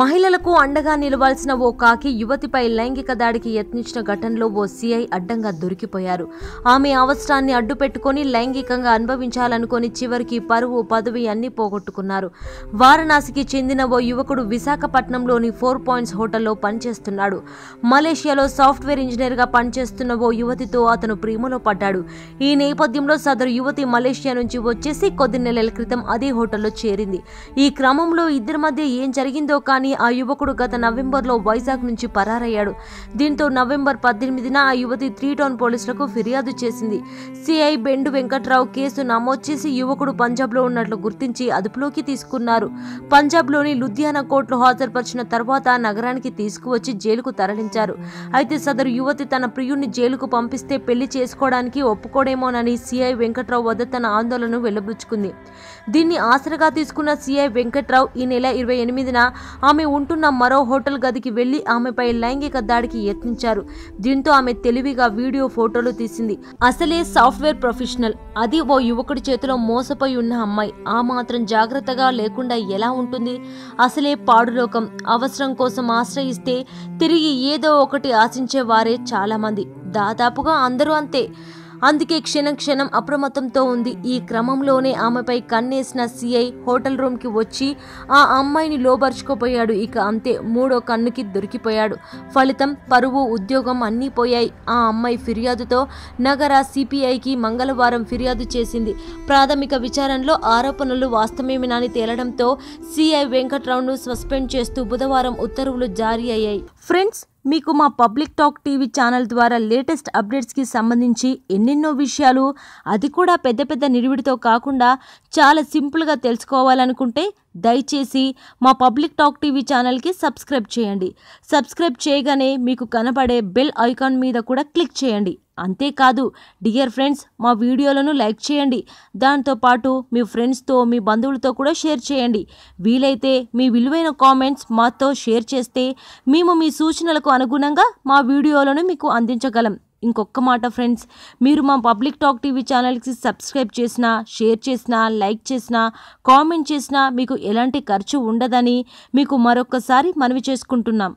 మహిళలకు అండగా నిలవాల్సిన ఓ కాకి యువతిపై లైంగిక దాడికి యత్నించిన ఘటనలో ఓ సీఐ అడ్డంగా దొరికిపోయారు. ఆమె అవసరాన్ని అడ్డు పెట్టుకొని లైంగికంగా అనుభవించాలనుకుని చివరికి పరువు పదవి అన్ని పోగొట్టుకున్నారు. వారణాసికి చెందిన ఓ యువకుడు విశాఖపట్నంలోని ఫోర్ పాయింట్స్ హోటల్లో పనిచేస్తున్నాడు. మలేషియాలో సాఫ్ట్వేర్ ఇంజనీర్గా పనిచేస్తున్న ఓ యువతితో అతను ప్రేమలో పడ్డాడు. ఈ నేపథ్యంలో సదరు యువతి మలేషియా నుంచి వచ్చేసి కొద్ది నెలల క్రితం అదే హోటల్లో చేరింది. ఈ క్రమంలో ఇద్దరి మధ్య ఏం జరిగిందో కానీ ఆ యువకుడు గత నవంబర్లో వైజాగ్ నుంచి పరారయ్యాడు. దీంతో నవంబర్ పద్దెనిమిదిన ఆ యువతి త్రీ టౌన్ పోలీసులకు ఫిర్యాదు చేసింది. సిఐ బెండు వెంకట్రావు కేసు నమోదు చేసి యువకుడు పంజాబ్లో ఉన్నట్లు గుర్తించి అదుపులోకి తీసుకున్నారు. పంజాబ్లోని లుధియానా కోర్టులో హాజరుపరిచిన తర్వాత నగరానికి తీసుకువచ్చి జైలుకు తరలించారు. అయితే సదరు యువతి తన ప్రియుణ్ణి జైలుకు పంపిస్తే పెళ్ళి చేసుకోవడానికి ఒప్పుకోడేమోనని సిఐ వెంకట్రావు వద్ద తన ఆందోళన వెల్లబుచ్చుకుంది దీన్ని ఆసరగా తీసుకున్న సిఐ వెంకట్రావు ఈ నెల ఇరవై ఎనిమిదిన ఆమె ఉంటున్న మరో హోటల్ గదికి వెళ్ళి ఆమెపై లైంగిక దాడికి యత్నించారు. దీంతో ఆమె తెలివిగా వీడియో ఫోటోలు తీసింది. అసలే సాఫ్ట్వేర్ ప్రొఫెషనల్. అది ఓ యువకుడి చేతిలో మోసపోయి ఉన్న అమ్మాయి. ఆ మాత్రం జాగ్రత్తగా లేకుండా ఎలా ఉంటుంది? అసలే పాడులోకం. అవసరం కోసం ఆశ్రయిస్తే తిరిగి ఏదో ఒకటి ఆశించే వారే చాలా మంది దాదాపుగా అందరూ అంతే. అందుకే క్షణం క్షణం అప్రమత్తంతో ఉంది. ఈ క్రమంలోనే ఆమెపై కన్నేసిన సిఐ హోటల్ రూమ్కి వచ్చి ఆ అమ్మాయిని లోబరుచుకోపోయాడు. ఇక అంతే మూడో కన్నుకి దొరికిపోయాడు. ఫలితం పరువు ఉద్యోగం అన్నీ పోయాయి. ఆ అమ్మాయి ఫిర్యాదుతో నగర సిపిఐకి మంగళవారం ఫిర్యాదు చేసింది. ప్రాథమిక విచారణలో ఆరోపణలు వాస్తవమేనని తేలడంతో సిఐ వెంకట్రావును సస్పెండ్ చేస్తూ బుధవారం ఉత్తర్వులు జారీ అయ్యాయి. ఫ్రెండ్స్ మీకు మా పబ్లిక్ టాక్ టీవీ ఛానల్ ద్వారా లేటెస్ట్ అప్డేట్స్కి సంబంధించి ఎన్నెన్నో విషయాలు అది కూడా పెద్ద పెద్ద నిడివిడితో కాకుండా చాలా సింపుల్గా తెలుసుకోవాలనుకుంటే దయచేసి మా పబ్లిక్ టాక్ టీవీ ఛానల్కి సబ్స్క్రైబ్ చేయండి. సబ్స్క్రైబ్ చేయగానే మీకు కనబడే బెల్ ఐకాన్ మీద కూడా క్లిక్ చేయండి. అంతేకాదు డియర్ ఫ్రెండ్స్ మా వీడియోలను లైక్ చేయండి. దాంతోపాటు మీ ఫ్రెండ్స్తో మీ బంధువులతో కూడా షేర్ చేయండి. వీలైతే మీ విలువైన కామెంట్స్ మాతో షేర్ చేస్తే మేము మీ సూచనలకు అనుగుణంగా మా వీడియోలను మీకు అందించగలం. ఇంకొక మాట ఫ్రెండ్స్ మీరు మా పబ్లిక్ టాక్ టీవీ ఛానల్కి సబ్స్క్రైబ్ చేసినా షేర్ చేసినా లైక్ చేసినా కామెంట్ చేసినా మీకు ఎలాంటి ఖర్చు ఉండదని మీకు మరొకసారి మనవి చేసుకుంటున్నాం.